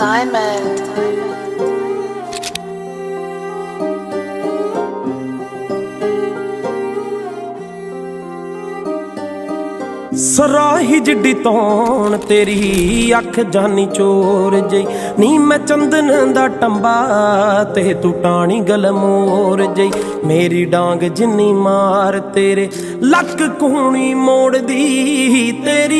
Diamond. Eh? ਸਰਾਹੀ ਜਿੱਡੀ ਤੌਣ ਤੇਰੀ, ਅੱਖ ਜਾਨੀ ਚੋਰ ਜਈ ਨੀ ਮੈਂ ਚੰਦਨ ਦਾ ਟੰਬਾ ਤੇ ਤੂੰ ਟਾਣੀ ਗਲਮੋਰ ਜਈ ਮੇਰੀ ਡਾਂਗ ਜਿੰਨੀ ਮਾਰ ਤੇਰੇ, ਲੱਕ ਕੂਣੀ ਮੋੜਦੀ, ਤੇਰੀ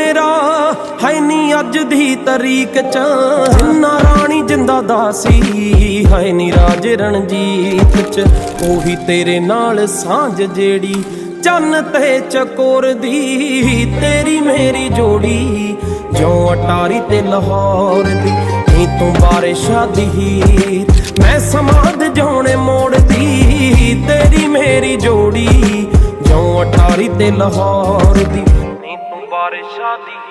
ਦੀ ਤਰੀਕ ਚ। ਜਿੰਨਾ ਰਾਣੀ ਜਿੰਦਾ ਦਾਸੀ ਹੈ ਨੀ ਰਾਜ ਰਣਜੀਤ ਚ। ਉਹੀ ਤੇਰੇ ਨਾਲ ਸਾਂਝ ਜਿਹੜੀ, ਚੰਨ ਤੇ ਚਕੋਰ ਦੀ। ਤੇਰੀ ਮੇਰੀ ਜੋੜੀ, ਜਿਉਂ ਅਟਾਰੀ ਤੇ ਲਾਹੌਰ ਦੀ। ਨੀ ਤੂੰ ਬਾਰੇ ਸ਼ਾਦੀ ਹੀਰ, ਮੈਂ ਸਮਾਦ ਜਾਉਣੇ ਮੋੜਦੀ ਤੇਰੀ ਮੇਰੀ ਜੋੜੀ, ਜਿਉਂ ਅਟਾਰੀ ਤੇ ਲਾਹੌਰ ਦੀ। ਨੀ ਤੂੰ ਬਾਰੇ ਸ਼ਾਦੀ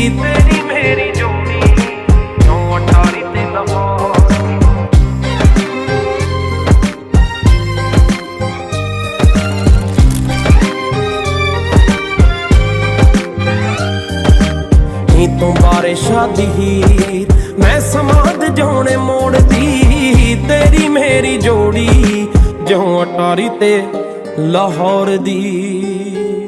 ਨੀ ਤੂੰ ਬਾਰਿਸ਼ਾਂ ਦੀ ਮੈਂ ਸਮਾਦ ਜਾਉਣੇ ਮੋੜਦੀ ਤੇਰੀ ਮੇਰੀ ਜੋੜੀ ਜਿਉਂ ਅਟਾਰੀ ਤੇ ਲਾਹੌਰ ਦੀ।